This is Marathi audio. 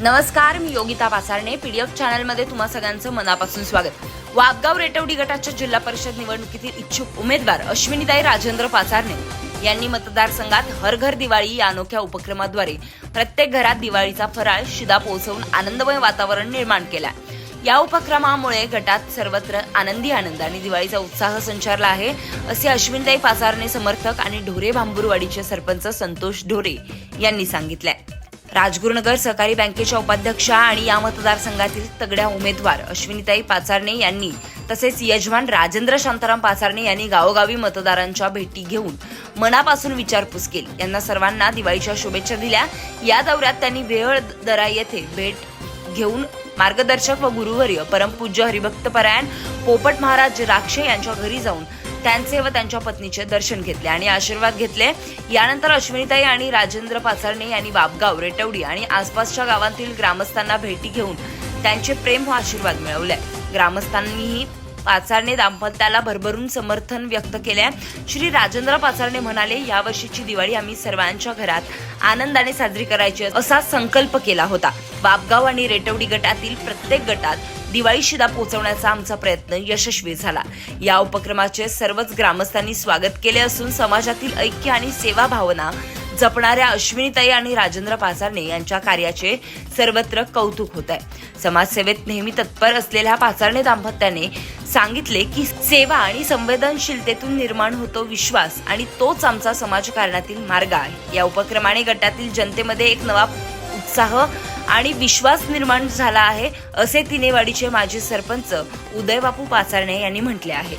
नमस्कार मी योगिता पासारणे पीडीएफ चॅनलमध्ये तुम्हा सगळ्यांचं मनापासून स्वागत. वाबगाव रेटवडी गटाच्या जिल्हा परिषद निवडणुकीतील इच्छुक उमेदवार अश्विनीताई राजेंद्र पाचारणे यांनी मतदारसंघात हर घर दिवाळी या अनोख्या उपक्रमाद्वारे प्रत्येक घरात दिवाळीचा फराळ शिदा पोहोचवून आनंदमय वातावरण निर्माण केला या उपक्रमामुळे गटात सर्वत्र आनंदी आनंद आणि दिवाळीचा उत्साह संचारला आहे असे अश्विनताई पाचारणे समर्थक आणि ढोरे भांबुरवाडीचे सरपंच संतोष ढोरे यांनी सांगितले राजगुरुनगर सहकारी बँकेच्या उपाध्यक्षा आणि या मतदारसंघातील तगड्या उमेदवार अश्विनीताई पाचारणे यांनी तसेच यजमान राजेंद्र शांताराम पाचारणे यांनी गावोगावी मतदारांच्या भेटी घेऊन मनापासून विचारपूस केली. यांना सर्वांना दिवाळीच्या शुभेच्छा दिल्या. या दौऱ्यात त्यांनी वेळ दरा येथे भेट घेऊन मार्गदर्शक व गुरुवर्य परमपूज्य हरिभक्त परायण पोपट महाराज राक्षे यांच्या घरी जाऊन त्यांचे व त्यांच्या पत्नीचे दर्शन घेतले आणि आशीर्वाद घेतले. यानंतर अश्विनीताई आणि राजेंद्र पाचारणे यांनी बाबगाव रेटवडी आणि आसपासच्या गावांतील ग्रामस्थांना भेटी घेऊन त्यांचे प्रेम व आशीर्वाद मिळवले. ग्रामस्थांनीही पाचारणे दाम्पत्याला भरभरून समर्थन व्यक्त केले श्री राजेंद्र पाचारणे म्हणाले यावर्षीची दिवाळी आम्ही सर्वांच्या घरात आनंदाने साजरी करायची असा संकल्प केला होता. बापगाव आणि रेटवडी गटातील प्रत्येक गटात दिवाळी शिदा पोहोचवण्याचा आमचा प्रयत्न यशस्वी झाला. या उपक्रमाचे सर्वच ग्रामस्थांनी स्वागत केले असून समाजातील ऐक्य आणि सेवा भावना जपणाऱ्या अश्विनीताई आणि राजेंद्र पाचारणे यांच्या कार्याचे सर्वत्र कौतुक होत आहे समाजसेवेत नेहमी तत्पर असलेल्या पाचारणे दाम्पत्याने सांगितले की सेवा आणि संवेदनशीलतेतून निर्माण होतो विश्वास आणि तोच आमचा समाजकारणातील मार्ग आहे. या उपक्रमाने गटातील जनतेमध्ये एक नवा उत्साह आणि विश्वास निर्माण झाला आहे असे तिनेवाडीचे माजी सरपंच उदयबापू पाचारणे यांनी म्हटले आहे.